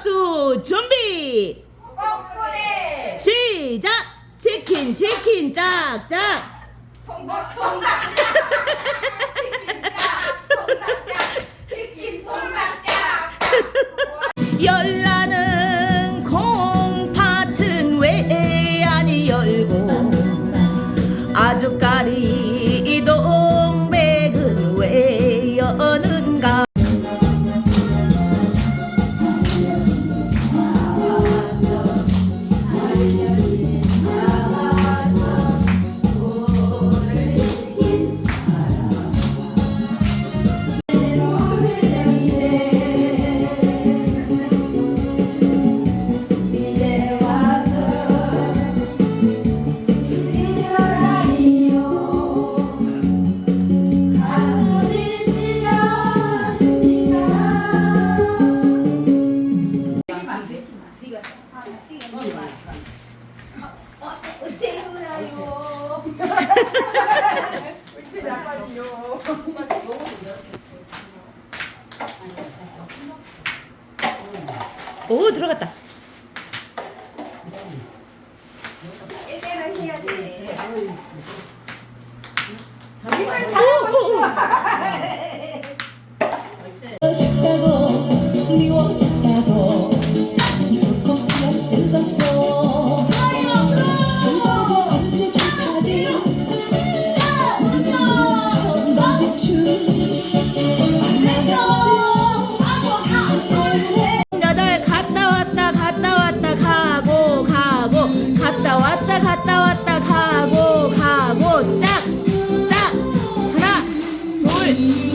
박수 준비! 꼬꼬리 시작! 치킨 치킨 짝짝! 통닭 통닭 치킨 짝 통닭 짝! 치킨 통닭 짝! 연락! 울어요 어째 나가요 오 들어갔다. 해야 돼 작다고 미워졌다고 하